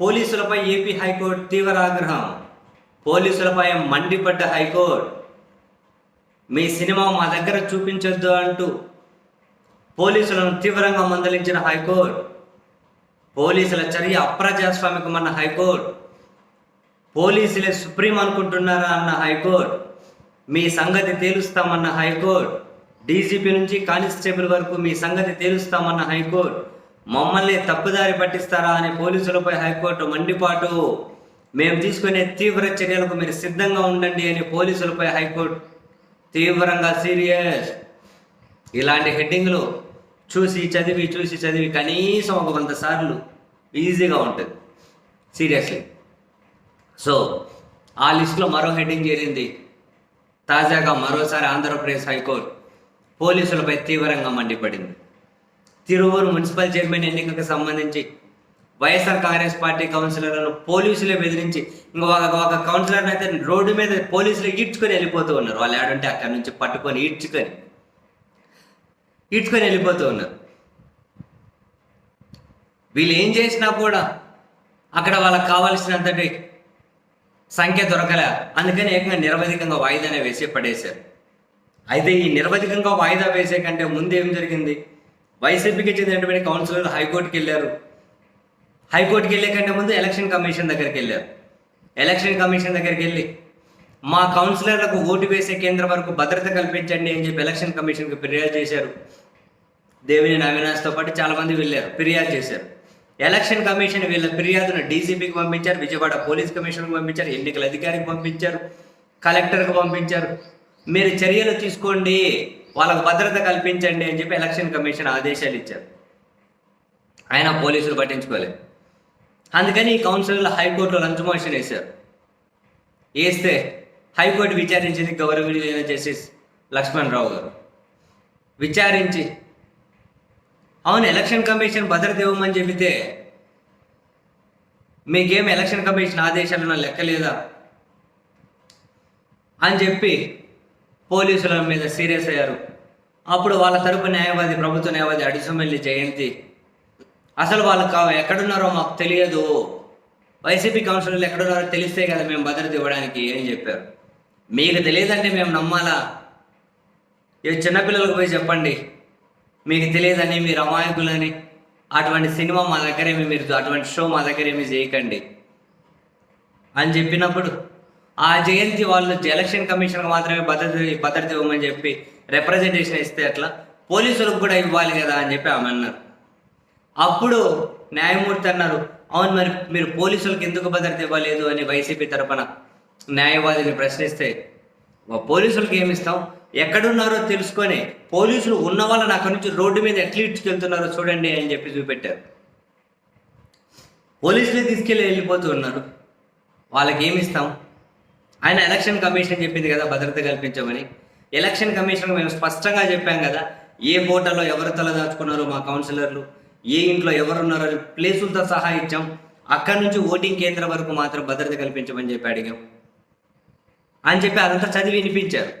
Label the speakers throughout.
Speaker 1: పోలీసులపై AP high court తీవ్ర ఆగ్రహం. పోలీసులపై మండిపడ్డ హైకోర్టు. మీ సినిమా మా దగ్గర చూపించొద్దు అంటూ పోలీసులను తీవ్రంగా మందలించిన హైకోర్టు. పోలీసుల చర్య అప్రజాస్వామికమన్న హైకోర్టు. పోలీసులే సుప్రీం అనుకుంటున్నారా అన్న హైకోర్టు. మీ సంగతి తేలుస్తామన్న హైకోర్టు. డీజీపీ నుంచి కానిస్టేబుల్ వరకు మీ సంగతి తేలుస్తామన్న హైకోర్టు. మమ్మల్ని తప్పుదారి పట్టిస్తారా అని పోలీసులపై హైకోర్టు మండిపాటు. మేము తీసుకునే తీవ్ర చర్యలకు మీరు సిద్ధంగా ఉండండి అని పోలీసులపై హైకోర్టు తీవ్రంగా సీరియస్. ఇలాంటి హెడ్డింగ్లు చూసి చదివి చూసి చదివి కనీసం ఒక వంద సార్లు ఈజీగా ఉంటుంది. సీరియస్లీ. సో ఆ లిస్టులో మరో హెడ్డింగ్ చేరింది. తాజాగా మరోసారి ఆంధ్రప్రదేశ్ హైకోర్టు పోలీసులపై తీవ్రంగా మండిపడింది. తిరువూరు మున్సిపల్ చైర్మన్ ఎన్నికకు సంబంధించి వైఎస్ఆర్ కాంగ్రెస్ పార్టీ కౌన్సిలర్లను పోలీసులే బెదిరించి ఇంకొక ఒక ఒక కౌన్సిలర్ని అయితే రోడ్డు మీద పోలీసులు ఈడ్చుకొని వెళ్ళిపోతూ ఉన్నారు. వాళ్ళు ఏడంటే అక్కడి నుంచి పట్టుకొని ఈడ్చుకొని ఈడ్చుకొని వెళ్ళిపోతూ ఉన్నారు. వీళ్ళు ఏం చేసినా కూడా అక్కడ వాళ్ళకి కావాల్సినంతటి సంఖ్య దొరకలే. అందుకని ఏకంగా నిరవధికంగా వాయిదానే వేసి పడేశారు. అయితే ఈ నిరవధికంగా వాయిదా వేసే కంటే ముందు ఏం జరిగింది? వైసీపీకి చెందినటువంటి కౌన్సిలర్ హైకోర్టుకి వెళ్ళారు. హైకోర్టుకి వెళ్ళే కంటే ముందు ఎలక్షన్ కమిషన్ దగ్గరికి వెళ్ళారు. ఎలక్షన్ కమిషన్ దగ్గరికి వెళ్ళి మా కౌన్సిలర్లకు ఓటు వేసే కేంద్రం వరకు భద్రత కల్పించండి అని చెప్పి ఎలక్షన్ కమిషన్కి ఫిర్యాదు చేశారు. దేవిని అవినాష్తో పాటు చాలా మంది వెళ్ళారు ఫిర్యాదు చేశారు. ఎలక్షన్ కమిషన్ వీళ్ళ ఫిర్యాదును డీసీపీకి పంపించారు విజయవాడ పోలీస్ కమిషన్కి పంపించారు ఎన్నికల అధికారికి పంపించారు కలెక్టర్కి పంపించారు. మీరు చర్యలు తీసుకోండి. వాళ్ళకు భద్రత కల్పించండి అని చెప్పి ఎలక్షన్ కమిషన్ ఆదేశాలు ఇచ్చారు. ఆయన పోలీసులు పట్టించుకోలేదు. అందుకని ఈ కౌన్సిలర్లు హైకోర్టులో లంచ్ మోషన్ వేశారు. వేస్తే హైకోర్టు విచారించింది గౌరవనీయులైన జస్టిస్ లక్ష్మణ్ రావు గారు. విచారించి అవును ఎలక్షన్ కమిషన్ భద్రత ఇవ్వమని చెబితే మీకేం ఎలక్షన్ కమిషన్ ఆదేశాలను లెక్కలేదా అని చెప్పి పోలీసుల మీద సీరియస్ అయ్యారు. అప్పుడు వాళ్ళ తరపు న్యాయవాది ప్రభుత్వ న్యాయవాది అడిసమెల్లి జయంతి. అసలు వాళ్ళు ఎక్కడున్నారో మాకు తెలియదు. వైసీపీ కౌన్సిలర్లు ఎక్కడున్నారో తెలిస్తే కదా మేము భద్రత ఇవ్వడానికి అని చెప్పారు. మీకు తెలియదంటే మేము నమ్మాలా? ఇవి చిన్నపిల్లలకు పోయి చెప్పండి. మీకు తెలియదని మీరు అమాయకులని. అటువంటి సినిమా మా దగ్గరేమి మీరు అటువంటి షో మా దగ్గరేమి చేయకండి. అని చెప్పినప్పుడు ఆ జయంతి వాళ్ళు ఎలక్షన్ కమిషన్కి మాత్రమే భద్రత భద్రత ఇవ్వమని చెప్పి రిప్రజెంటేషన్ ఇస్తే అట్లా పోలీసులకు కూడా ఇవ్వాలి కదా అని చెప్పి ఆమె అన్నారు. అప్పుడు న్యాయమూర్తి అన్నారు అవును మరి మీరు పోలీసులకు ఎందుకు భద్రత ఇవ్వలేదు? అని వైసీపీ తరపున న్యాయవాదిని ప్రశ్నిస్తే పోలీసులకు ఏమిస్తాం ఎక్కడున్నారో తెలుసుకొని పోలీసులు ఉన్న వాళ్ళని అక్కడి నుంచి రోడ్డు మీద ఎట్లా ఇచ్చుకెళ్తున్నారో చూడండి అని చెప్పి చూపెట్టారు. పోలీసులే తీసుకెళ్ళి వెళ్ళిపోతూ ఉన్నారు. వాళ్ళకి ఏమిస్తాం ఆయన ఎలక్షన్ కమిషన్ చెప్పింది కదా భద్రత కల్పించమని. ఎలక్షన్ కమిషన్ మేము స్పష్టంగా చెప్పాం కదా ఏ హోటల్లో ఎవరు తలదాచుకున్నారో మా కౌన్సిలర్లు ఏ ఇంట్లో ఎవరున్నారో అని ప్లేసులతో సహా ఇచ్చాం. అక్కడి నుంచి ఓటింగ్ కేంద్రం వరకు మాత్రం భద్రత కల్పించమని చెప్పి అడిగాం. అని చెప్పి అదంతా చదివి వినిపించారు.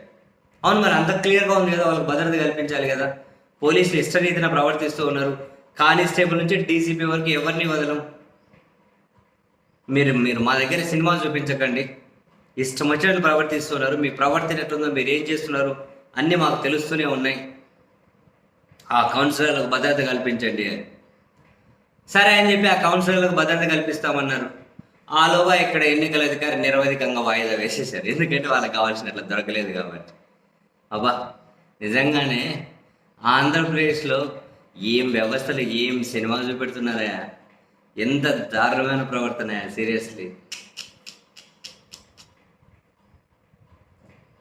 Speaker 1: అవును మరి అంత క్లియర్గా ఉంది కదా వాళ్ళకి భద్రత కల్పించాలి కదా. పోలీసులు ఇష్టరీతిన ప్రవర్తిస్తూ ఉన్నారు. కానిస్టేబుల్ నుంచి డీసీపీ వరకు ఎవరిని వదలం? మీరు మీరు మా దగ్గర సినిమా చూపించకండి. ఇష్టం వచ్చినట్లు ప్రవర్తిస్తున్నారు మీ ప్రవర్తన ఎట్లుందో మీరు ఏం చేస్తున్నారు అన్నీ మాకు తెలుస్తూనే ఉన్నాయి. ఆ కౌన్సిలర్లకు భద్రత కల్పించండి. అని సరే అని చెప్పి ఆ కౌన్సిలర్లకు భద్రత కల్పిస్తామన్నారు. ఆలోగా ఇక్కడ ఎన్నికల అధికారి నిరవధికంగా వాయిదా వేసేశారు. ఎందుకంటే వాళ్ళకి కావాల్సినట్లు దొరకలేదు కాబట్టి. అబ్బా నిజంగానే ఆంధ్రప్రదేశ్లో ఏం వ్యవస్థలు ఏం సినిమాలు చూపెడుతున్నారా? ఎంత దారుణమైన ప్రవర్తన సీరియస్లీ.